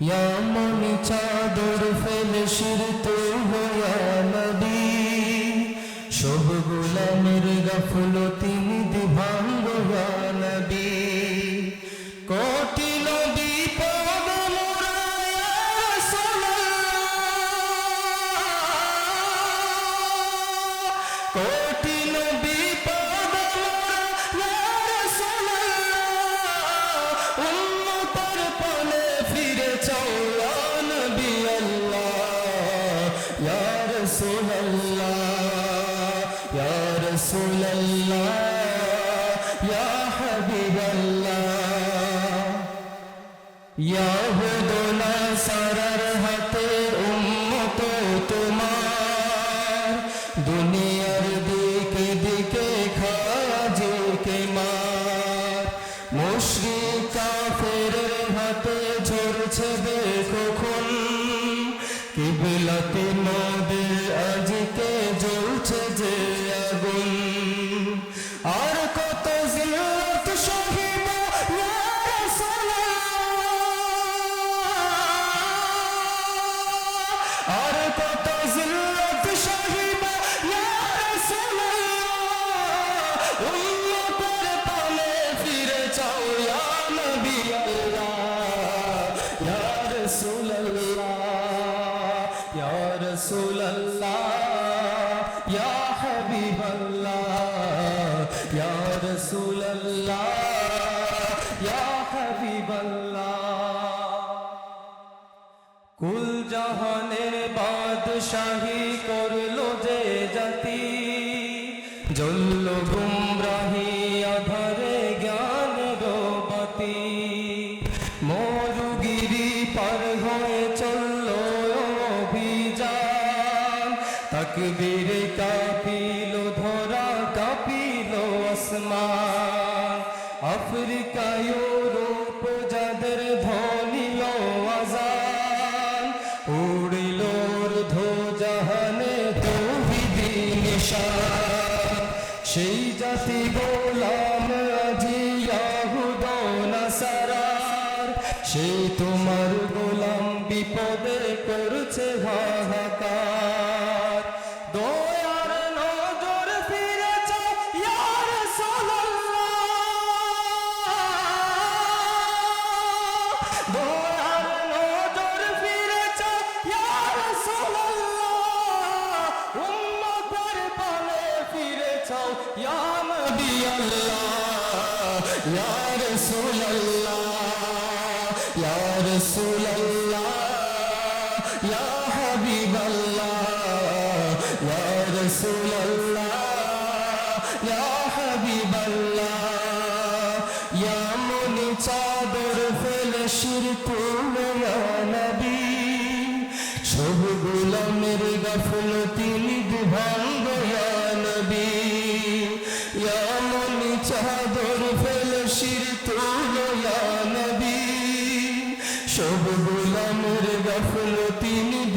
ইয়ামনি চাদর ফেলে শিরত হয়া নদী সব গোলামের গাফলতি রাসূলুল্লাহ, ইয়া হাবিবাল্লাহ। ইয়াহুদনা সারার হাতে উম্মত তোমার। দুনিয়ার দিকে দিকে খাজে কে মার। মুশরিক কিবলাতে মোদের আজকে জ্বলছে যে আগুন। আর কুল জাহানের বাদশাহী করল যে জাতি জল্ল গুমরাহি আধারে জ্ঞান বাতি তাকবীর কাপিল ধরা কাপিল আসমান। আফ্রিকা ইউরোপ, যাদের ধনিল আজান। উড়িল জাহানে তৌহিদি নিশান। সেই জাতি গোলাম আজি ইয়াহুদ নাসারার। সেই তোমার গোলাম বিপদে করছে হাহাকার। দয়ার নজর ফিরেছে ইয়া রাসূলুল্লাহ দয়ার নজর ফিরেছে ইয়া রাসূলুল্লাহ উম্মতের পানে ফিরে চাও ইয়া নবী আল্লাহ। ইয়া রাসূলুল্লাহ। ইয়া রাসূলুল্লাহ। শির তুলে নবী সব গোলামের গাফলতি নিদ ভাঙ্গ নবী মনি চাদর ফেলে শির তুলে নবী। সব গোলামের গাফলতি নিদ